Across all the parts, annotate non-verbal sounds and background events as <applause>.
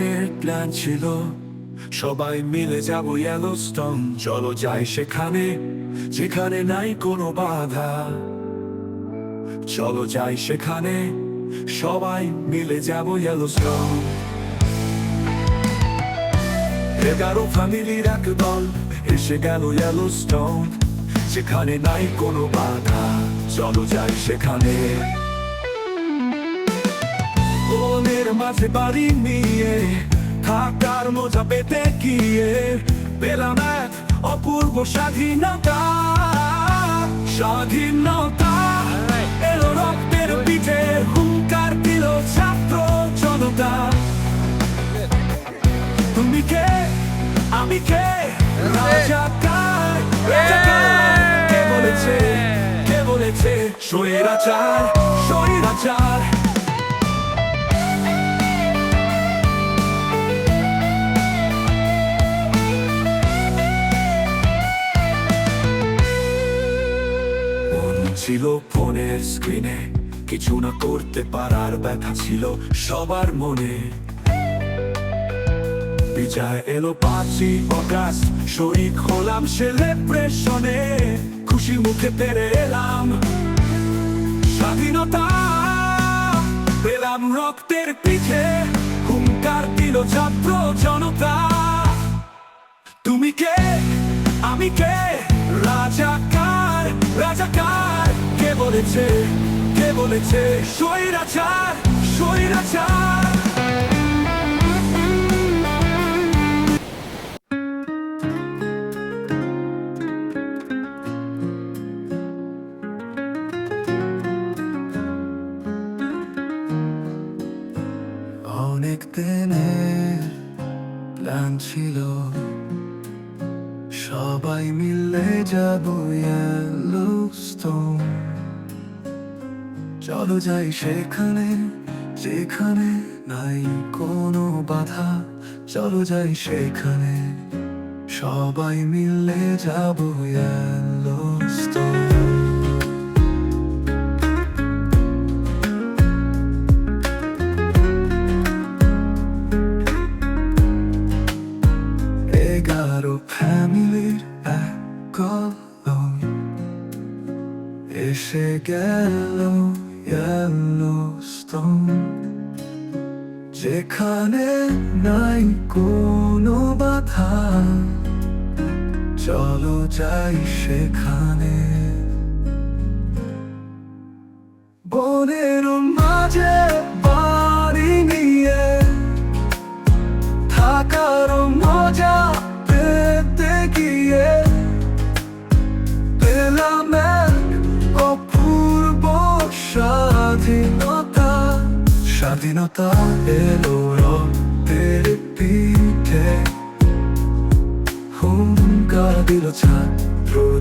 দিনের প্ল্যান ছিল। সবাই মিলে যাব ইয়েলোস্টোন চলো যাই সেখানে, যেখানে নাই কোনো বাধা। চলো যাই সেখানে, সবাই মিলে যাব ইয়েলোস্টোন এগারো ফ্যামিলির এক দল এসে গেল ইয়েলোস্টোন সেখানে নাই কোনো বাধা। চলো যাই সেখানে। বনের মাঝে বাড়ি নিয়ে, থাকার মজা পেতে গিয়ে পেলাম এক অপূর্ব স্বাধীনতা। স্বাধীনতা। এলো রক্তের পিঠে হুঙ্কার দিল ছাত্র জনতা। তুমি কে? আমি কে? রাজাকার রাজাকার কে বলেছে? কে বলেছে? স্বৈরাচার স্বৈরাচার ছিল ফোনের স্ক্রিনে কিছু না করতে পারার ব্যথা ছিল সবার মনে। বিজয় এলো পাঁচই অগাস্ট হলাম সেলিব্রেশনে খুশি মুখে পেরে এলাম। স্বাধীনতা পেলাম রক্তের পিঠে। হুঙ্কার দিল ছাত্র জনতা। তুমি কে? আমি কে? বলেছে কে বলেছে? স্বৈরাচার স্বৈরাচার। যাই সেখানে যেখানে নাই কোনো বাধা। চলো যাই সেখানে সবাই মিলে যাব ইয়েলোস্টোন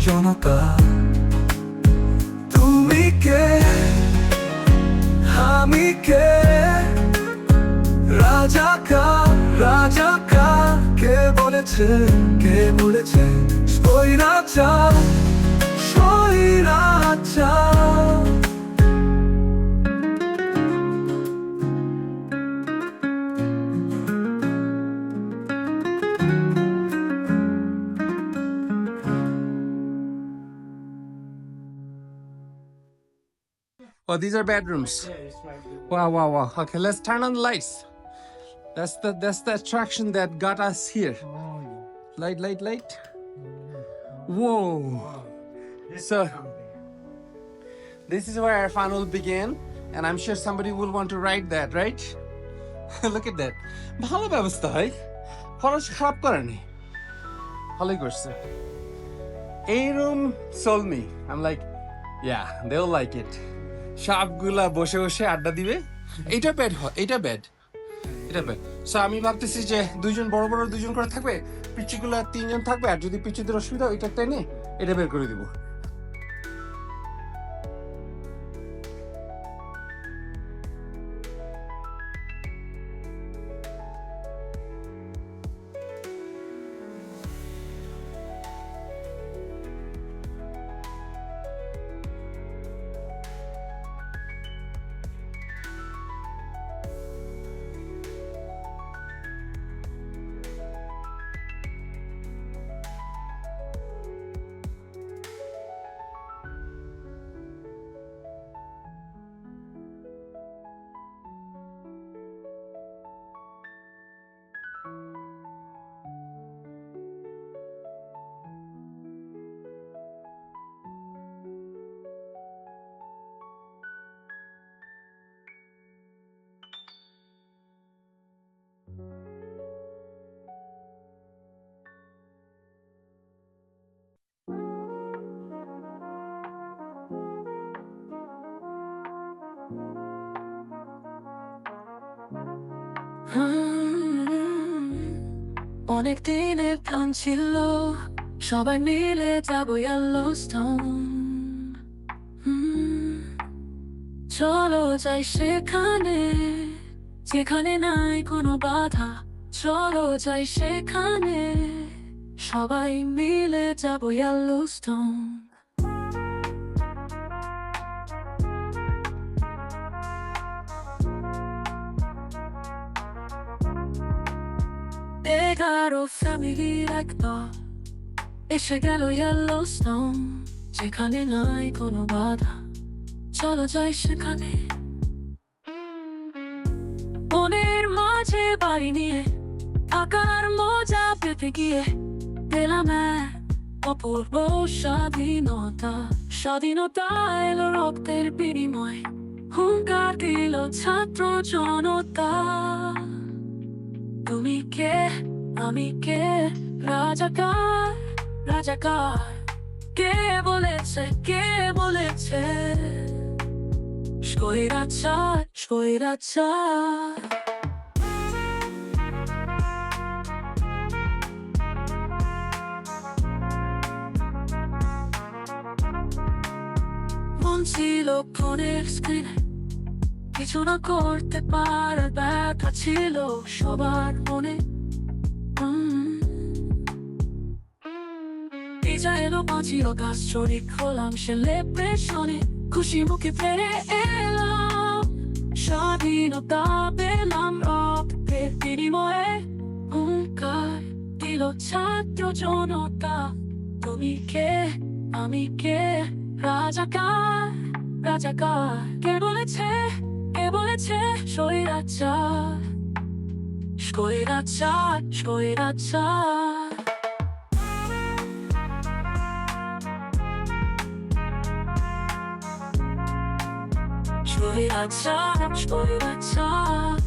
জনতা। তুমি কে? আমি কে? রাজাকে রাজা কা? কে বলেছে? কে বলেছে? স্বৈরাচার স্বৈরাচার Oh, these are bedrooms. Wow, wow, wow. Okay, let's turn on the lights. That's the that's the attraction that got us here. Light, light, light. Whoa. So this is where our funnel began, and I'm sure somebody will want to ride that, right? <laughs> Look at that. ভালো ব্যবস্থা হয় খরচ খারাপ করেনি ভালোই করছে এই room soul me আম like yeah দেও লাইক ইট সাপগুলা বসে বসে আড্ডা দিবে। এটা ব্যাড হয়, এটা ব্যাড এটা ব্যাড সো আমি ভাবতেছি যে দুইজন বড় বড় দুইজন করে থাকবে পিচিগুলা তিনজন থাকবে, আর যদি পিচিদের অসুবিধা ওইটা টেনে এটা বের করে দিব। অনেক দিনের প্ল্যান ছিল। সবাই মিলে যাব ইয়েলোস্টোন চলো যাই সেখানে। যেখানে নাই কোনো বাধা, চলো যাই সেখানে। সবাই মিলে যাব ইয়েলোস্টোন এগারো ফ্যামিলির এসে গেল ইয়েলোস্টোন যেখানে নাই কোনো বাধা চলো যাই সেখানে মনের মাঝে বাড়ি নিয়ে আকার মজা পেতে গিয়ে পেলাম অপূর্ব স্বাধীনতা স্বাধীনতা এলো রক্তের বিনিময় হুঙ্কার দিল ছাত্র জনতা তুমি কে আমি কে? রাজাকার রাজাকার। কে বলেছে কে বলেছে? স্বৈরাচার স্বৈরাচার। ছিল ফোনের স্ক্রিনে। কিছু না করতে পারার ব্যথা ছিল সবার মনে। এলো পাঁচিল গাছ চড়ি খোলাম সেলিব্রেশনে খুশি মুখে ফেরে এলাম, স্বাধীনতা পেলাম রক্তের বিনিময়ে। হুঙ্কার দিল ছাত্র জনতা, তুমি কে? আমি কে? রাজাকার রাজাকার কে বলেছে? কে বলেছে? স্বৈরাচার স্বৈরাচার স্বৈরাচার স্বৈরাচার স্বৈরাচার জীবন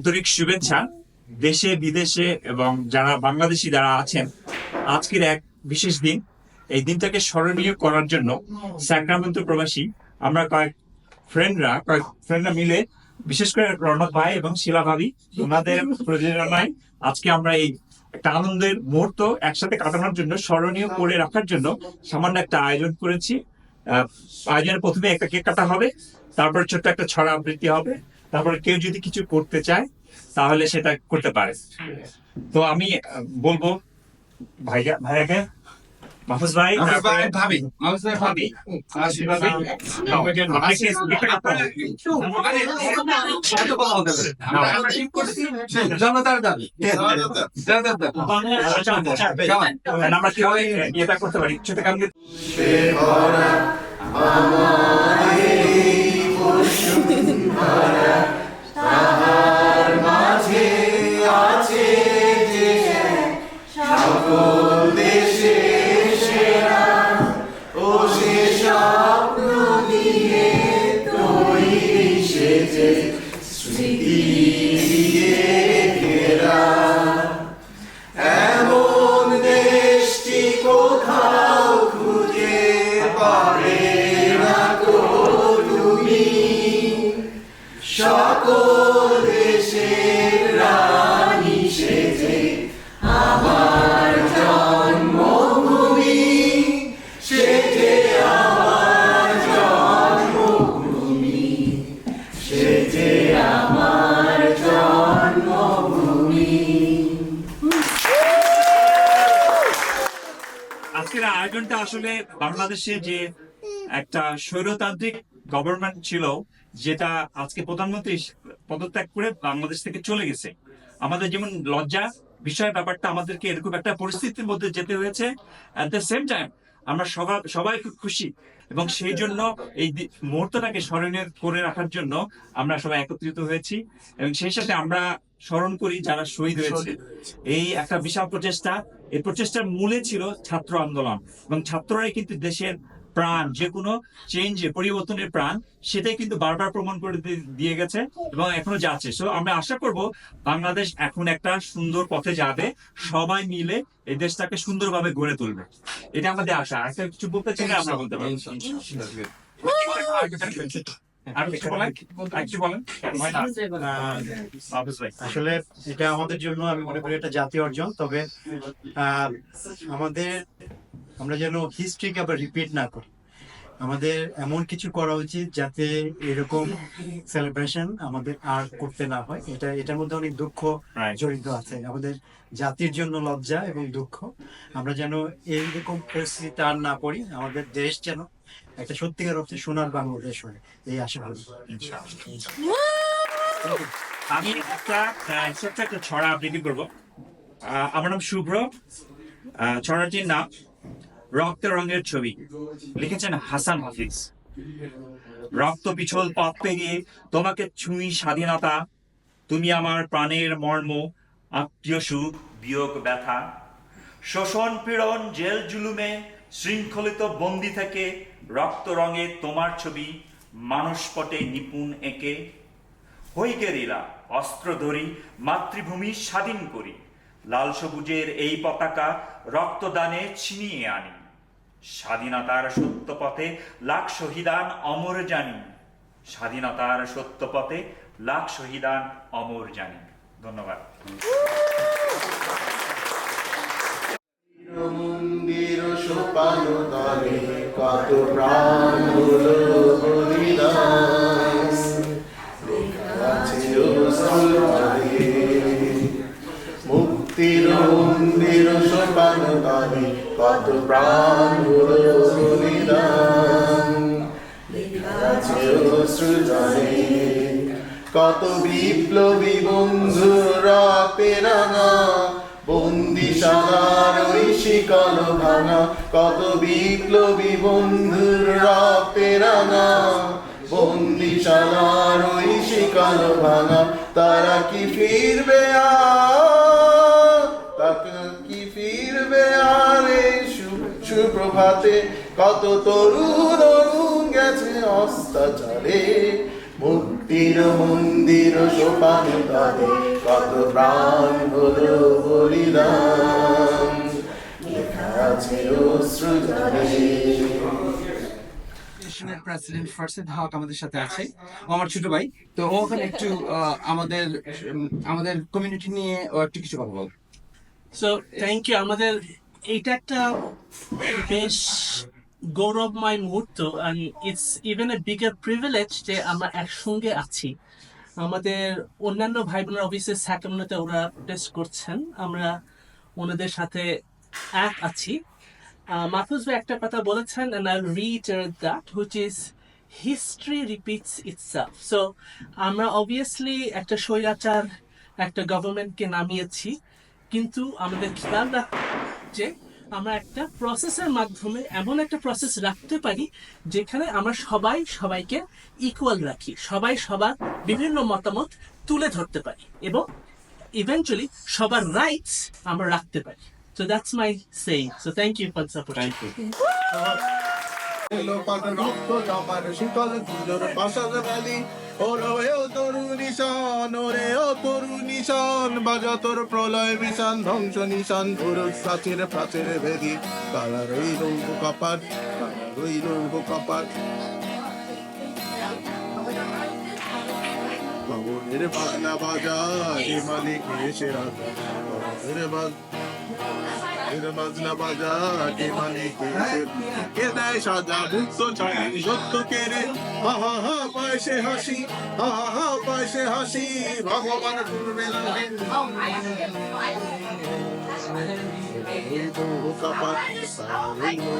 আন্তরিক শুভেচ্ছা দেশে, বিদেশে এবং যারা বাংলাদেশি যারা আছেন, আজকের এক বিশেষ দিন। এই দিনটাকে স্মরণীয় করার জন্য স্যাক্রামেন্টো প্রবাসী আমরা কয়েক ফ্রেন্ডরা কয়েক ফ্রেন্ডরা মিলে, বিশেষ করে রণক ভাই এবং শিলা ভাবি ওনাদের প্রযোজনায় আজকে আমরা এই একটা আনন্দের মুহূর্ত একসাথে কাটানোর জন্য, স্মরণীয় করে রাখার জন্য সামান্য একটা আয়োজন করেছি। আয়োজনের প্রথমে একটা কেক কাটা হবে, তারপর ছোট্ট একটা ছড়া আবৃত্তি হবে। তারপরে কেউ যদি কিছু করতে চায় তাহলে সেটা করতে পারে। তো আমি বলব ভাইয়া ভাইয়াকে মাহফুজ ভাই ভাবি ভাবি। আশিস ভাবি। জনতার দাবি। আমরা কীভাবে এটা করতে পারি? ছোট কাম এমন বাংলাদেশে যে একটা স্বৈরতান্ত্রিক গভর্নমেন্ট ছিল, যেটা আজকে প্রধানমন্ত্রী পদত্যাগ করে বাংলাদেশ থেকে চলে গেছে। আমাদের যেমন লজ্জা বিষয়, ব্যাপারটা আমাদেরকে এরকম একটা পরিস্থিতির মধ্যে যেতে হয়েছে। অ্যাট দ্য সেম টাইম আমরা সবাই সবাই খুব খুশি। এবং সেই জন্য এই মুহূর্তটাকে স্মরণীয় করে রাখার জন্য আমরা সবাই একত্রিত হয়েছি। এবং সেই সাথে আমরা স্মরণ করি যারা শহীদ হয়েছে। এই একটা বিশাল প্রচেষ্টা এই প্রচেষ্টার মূলে ছিল ছাত্র আন্দোলন। এবং ছাত্ররাই কিন্তু দেশের প্রাণ যে কোনো চেঞ্জে পরিবর্তনের প্রাণ সেটাই কিন্তু বারবার প্রমাণ করে দিয়ে গেছে এবং এখনও যাচ্ছে সো আমরা আশা করব বাংলাদেশ এখন একটা সুন্দর পথে যাবে সবাই মিলে এই দেশটাকে সুন্দরভাবে গড়ে তুলবে। এটা আমাদের আশা। আর একটা কিছু বলতে চাইলে আমরা বলতে পারি বলেন? আর কিছু বলেন? হাফিজ ভাই। আসলে এটা আমাদের জন্য আমি মনে করি এটা জাতীয় অর্জন তবে আহ, আমাদের আমরা যেন হিস্ট্রিকে আবার রিপিট না করি। আমাদের এমন কিছু করা উচিত যাতে এরকম সেলিব্রেশন আমাদের আর করতে না হয়। এটা এটার মধ্যে অনেক দুঃখ জড়িত আছে। আমাদের জাতির জন্য লজ্জা এবং দুঃখ। আমরা যেন এইরকম পরিস্থিতি আর না পড়ি। আমাদের দেশ যেন একটা সত্যিকার অর্থে সোনার বাংলাদেশ হয়। এই আশা করি। আমি একটা একটা ছড়া আবৃত্তি করব। আমার নাম শুভ্র। ছড়াটির নাম রক্ত রঙের ছবি। লিখেছেন হাসান হাফিজ। রক্ত পিছল পথ পেরিয়ে তোমাকে ছুঁই স্বাধীনতা, তুমি আমার প্রাণের মর্ম, আত্মীয় সুখ, বিয়োগ, ব্যথা। শোষণ, পীড়ন, জেল, জুলুমে শৃঙ্খলিত বন্দি থেকে রক্ত রঙে তোমার ছবি মানুষপটে নিপুণ এঁকে। হই গেরিলা অস্ত্র ধরি, মাতৃভূমি স্বাধীন করি। লাল সবুজের এই পতাকা রক্তদানে ছিনিয়ে আনি। স্বাধীনতার সত্য পথে লাখ শহীদান অমর জানি। স্বাধীনতার সত্য পথে লাখ শহীদান অমর জানি। ধন্যবাদ। মন্দির সোপান কত প্রাণ কত প্রাণ বলিদান অশ্রুজলে। কত বিপ্লবী বন্ধুরা রাতে বন্দি ওই শিকল ভাঙা কত বিপ্লবী বন্ধুরা রাতে বন্দি সাদার শিকল ভাঙা তারা কি ফিরবে আর ফিরবে আর সুপ্রভাতে কত তরুণ অরুণ গেছে অস্তাচারে মুক্তির মন্দির সোপান তলে কত প্রাণ হলো বলিদান। লেখা আছে প্রেসিডেন্ট ফারসেদ হক আমাদের সাথে আছে। আমার ছোট ভাই। তো ওখানে একটু আমাদের আমাদের কমিউনিটি নিয়ে একটু কিছু কথা বল সো থ্যাংক ইউ আমাদের এইটা একটা বেশ গৌরবময় মুহূর্ত and it's even a bigger privilege যে আমরা একসঙ্গে আছি। আমাদের অন্যান্য ভাই বোনের অফিসে স্যাকামনোতে ওরা টেস্ট করছেন। আমরা ওনাদের সাথে এক আছি। আহ, মাহফুজ ভাই একটা কথা বলেছেন and I'll reiterate that which is history repeats itself. So আমরা অবভিয়াসলি একটা স্বৈরাচার একটা গভর্নমেন্টকে নামিয়েছি। কিন্তু আমাদের খেয়াল রাখতে যে আমরা একটা প্রসেসের মাধ্যমে এমন একটা প্রসেস রাখতে পারি যেখানে আমরা সবাই সবাইকে ইকুয়াল রাখি সবাই সবার বিভিন্ন মতামত তুলে ধরতে পারি এবং ইভেন্চুয়ালি সবার রাইটস আমরা রাখতে পারি So that's my saying. So thank you for the support. Thank you এলো পাটা রক্ত জমার শিকল দুজোর পাশার ভ্যালি। ওরে ও তরু নিশান ওরে ও তরু নিশান বাজা তোর প্রলয় বিশান ধ্বংস নিশান, পুরুষ প্রাচীর প্রাচীর ভেদি। কালার এই রৌদ্র কপাট, কালার রইল কপাট। বাবনের বাজনা বাজা হে মালিক এসে রাজা বাবনের বাজ এর বাজনা বাজা মালিক এসে কে দেয় সাজা মুক্ত ছাড়ি সত্য কেড়ে হা হা হা পায়সে হাসি হা হা হা পায়সে হাসি ভগবান টুরবেন কপাট রইল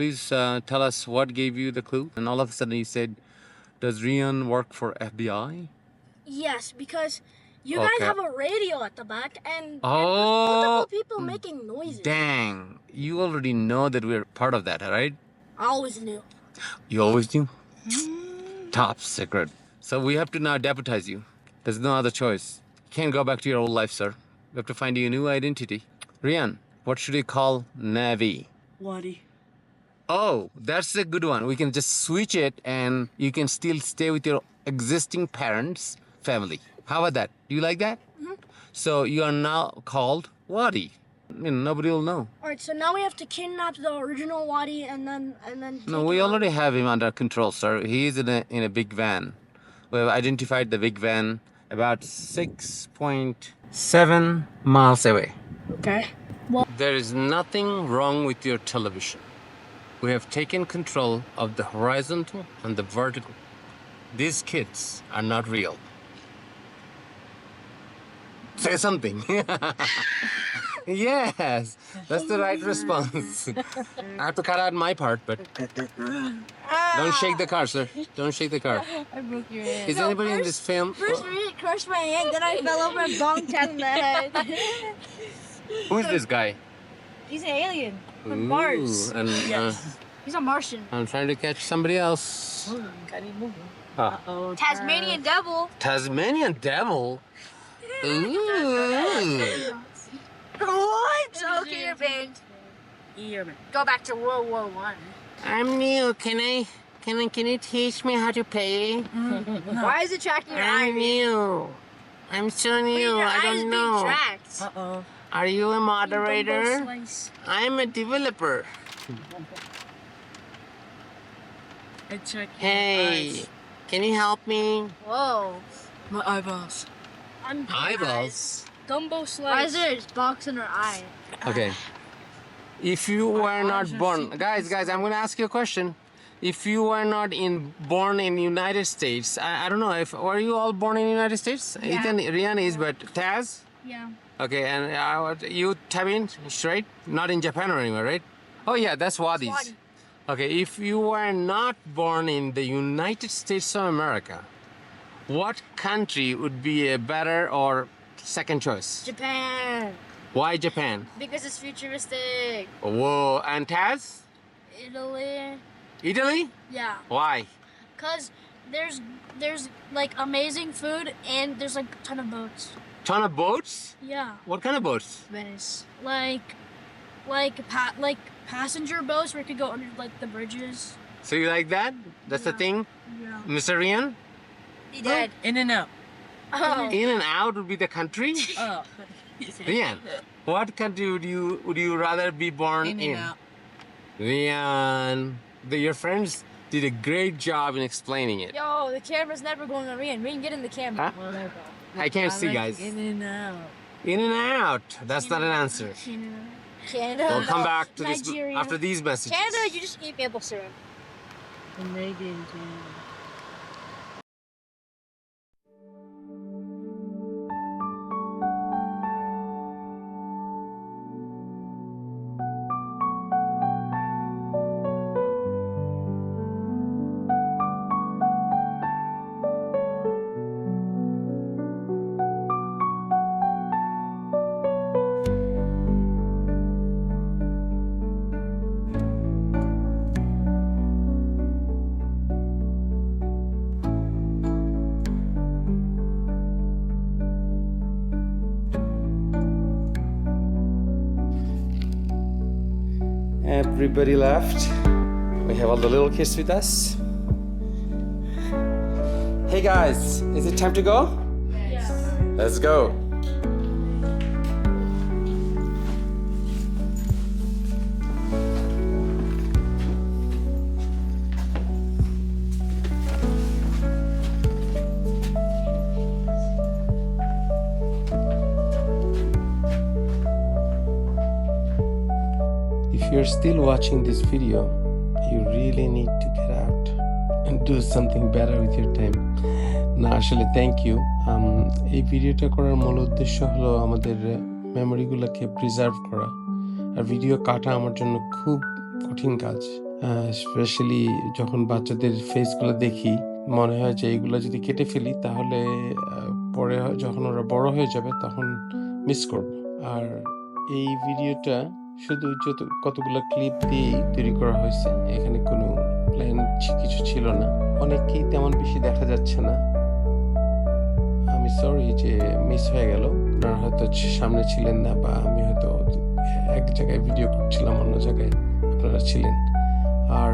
please uh, tell us what gave you the clue. And all of a sudden he said, "Does Rian work for FBI?" Yes, because you guys have a radio at the back and, and Oh, multiple people making noises. Dang! You already know that we're part of that, right? I always knew. You always knew. top secret. So we have to now deputize you. There's no other choice. Can't go back to your old life, sir. We have to find you a new identity. Rian, what should we call Navi? Wadi. Oh, that's a good one. We can just switch it and you can still stay with your existing parents' family. How about that? Do you like that? Mm-hmm. So you are now called Wadi. I mean, nobody will know. All right, so now we have to kidnap the original Wadi and then and then. No, we him out. already have him under control, sir. He is in a, in a big van. We have identified the big van about 6.7 miles away. Okay. Well, There is nothing wrong with your television. We have taken control of the horizontal and the vertical. These kids are not real. Say something. <laughs> yes, that's the right response. I have to cut out my part, but don't shake the car, sir. Don't shake the car. <laughs> I broke your hand. Is anybody in this film? First, oh. Reed crushed my hand, then I fell over and bonked Ted in the head. Who is this guy? He's an alien from Ooh, Mars. And uh, He's a Martian. I'm trying to catch somebody else. Ah. Tasmanian devil. Tasmanian devil. <laughs> Ooh. What? Okay, you're banned. Go back to World War One. I'm new. Can I? Can I? Can you teach me how to play? Why is it tracking your I'm eye? new. I'm so new. Your I eye's don't being know. tracked. Uh-oh. Are you a moderator? I'm a developer. I check Hey, can you help me? Whoa. My eyeballs. I'm Eyeballs. Gumbo slice. Why is there a box in her eye? Okay. If you were not born, guys, guys, I'm gonna ask you a question. If you were not in born in United States, I, I don't know if were you all born in United States? Yeah. Ethan, Rian is, but Taz. Yeah. Okay, and uh, you, Tabin, straight? Not in Japan or anywhere, right? Oh yeah, that's Wadis. Wadi. Okay, if you were not born in the United States of America, what country would be a better or second choice? Japan. Why Japan? Because it's futuristic. Whoa, and Taz? Italy. Italy? Yeah. Why? Cause there's there's like amazing food and there's like a ton of boats. Ton of boats? Yeah. What kind of boats? Venice. Like like pa- like passenger boats where you could go under like the bridges. So you like that? That's the thing? Yeah. Mr. Rian? He did. In and out. Oh. In and out would be the country? <laughs> Oh. <laughs> Rian, what country would you would you rather be born In in? and out. Rian, the, your friends did a great job in explaining it. Yo, the camera's never going on Rian. Rian, get in the camera. Huh? I can't see, guys. In and out. In and out. That's not an answer. Canada. We'll come back to this after these messages. Canada, you just eat maple syrup. Canadian. Everybody left. We have all the little kids with us. Hey guys, is it time to go? Yes. Let's go. Still watching this video, you really need to get out and do something better with your time. না আসলে thank you এই ভিডিওটা করার মূল উদ্দেশ্য হলো আমাদের মেমোরিগুলোকে preserve করা। আর ভিডিও কাটা আমার জন্য খুব কঠিন কাজ। স্পেশালি যখন বাচ্চাদের ফেসগুলো দেখি মনে হয় যে এইগুলো যদি কেটে ফেলি তাহলে পরে যখন ওরা বড় হয়ে যাবে তখন মিস করব। আর এই ভিডিওটা শুধু যত, কতগুলো ক্লিপ দিয়েই তৈরি করা হয়েছে, এখানে কোনো প্ল্যান কিছু ছিল না। অনেককেই তেমন বেশি দেখা যাচ্ছে না। আমি সরি যে মিস হয়ে গেল। আপনারা হয়তো সামনে ছিলেন না বা আমি হয়তো এক জায়গায় ভিডিও করছিলাম, অন্য জায়গায় আপনারা ছিলেন। আর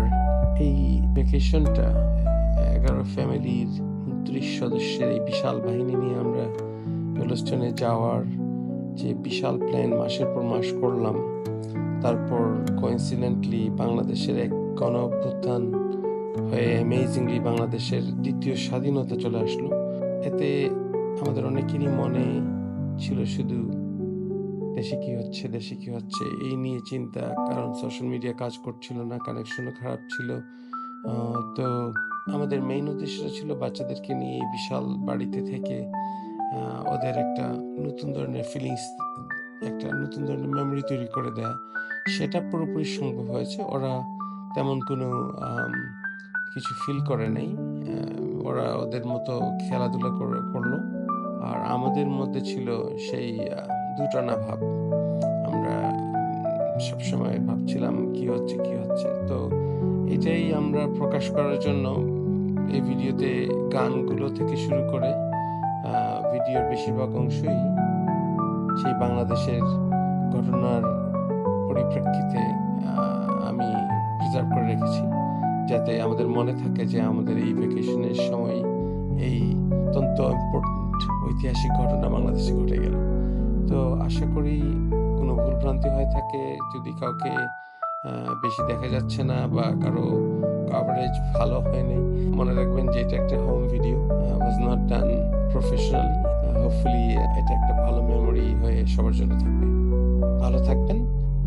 এই ভ্যাকেশনটা এগারো ফ্যামিলির উনত্রিশ সদস্যের এই বিশাল বাহিনী নিয়ে আমরা ইয়েলোস্টোনে যাওয়ার যে বিশাল প্ল্যান মাসের পর মাস করলাম, তারপর কোইন্সিডেন্টলি বাংলাদেশের এক গণ অভ্যুত্থান হয়ে অ্যামেজিংলি বাংলাদেশের দ্বিতীয় স্বাধীনতা চলে আসলো। এতে আমাদের অনেকেরই মনে ছিল শুধু দেশে কি হচ্ছে, দেশে কি হচ্ছে, এই নিয়ে চিন্তা, কারণ সোশ্যাল মিডিয়া কাজ করছিল না কানেকশনও খারাপ ছিল। তো আমাদের মেইন উদ্দেশ্যটা ছিল বাচ্চাদেরকে নিয়ে বিশাল বাড়িতে থেকে ওদের একটা নতুন ধরনের ফিলিংস একটা নতুন ধরনের মেমরি তৈরি করে দেয়া। সেটা পুরোপুরি সম্ভব হয়েছে। ওরা তেমন কোনো কিছু ফিল করে নাই। ওরা ওদের মতো খেলাধুলা করে, করল। আর আমাদের মধ্যে ছিল সেই দুটানা ভাব। আমরা সবসময় ভাবছিলাম কি হচ্ছে কি হচ্ছে। তো এটাই আমরা প্রকাশ করার জন্য এই ভিডিওতে গানগুলো থেকে শুরু করে ভিডিওর বেশিরভাগ অংশই সেই বাংলাদেশের ঘটনার পরিপ্রেক্ষিতে আমি প্রিজার্ভ করে রেখেছি। যাতে আমাদের মনে থাকে যে আমাদের এই ভ্যাকেশনের সময় এই অত্যন্ত ইম্পর্টেন্ট ঐতিহাসিক ঘটনা বাংলাদেশে ঘটে গেল। তো আশা করি কোনো ভুলভ্রান্তি হয়ে থাকে, যদি কাউকে বেশি দেখা যাচ্ছে না বা কারও কভারেজ ভালো হয়নি, মনে রাখবেন যে এটা একটা home video was not done professionally hopefully এটা একটা ভালো মেমোরি হয়ে সবার জন্য থাকবে। ভালো থাকবেন।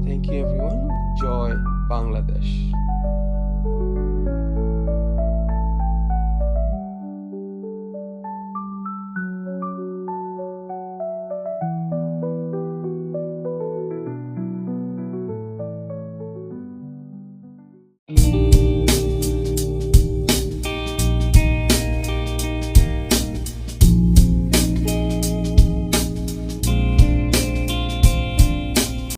থ্যাংক ইউ এভরিওয়ান জয় বাংলাদেশ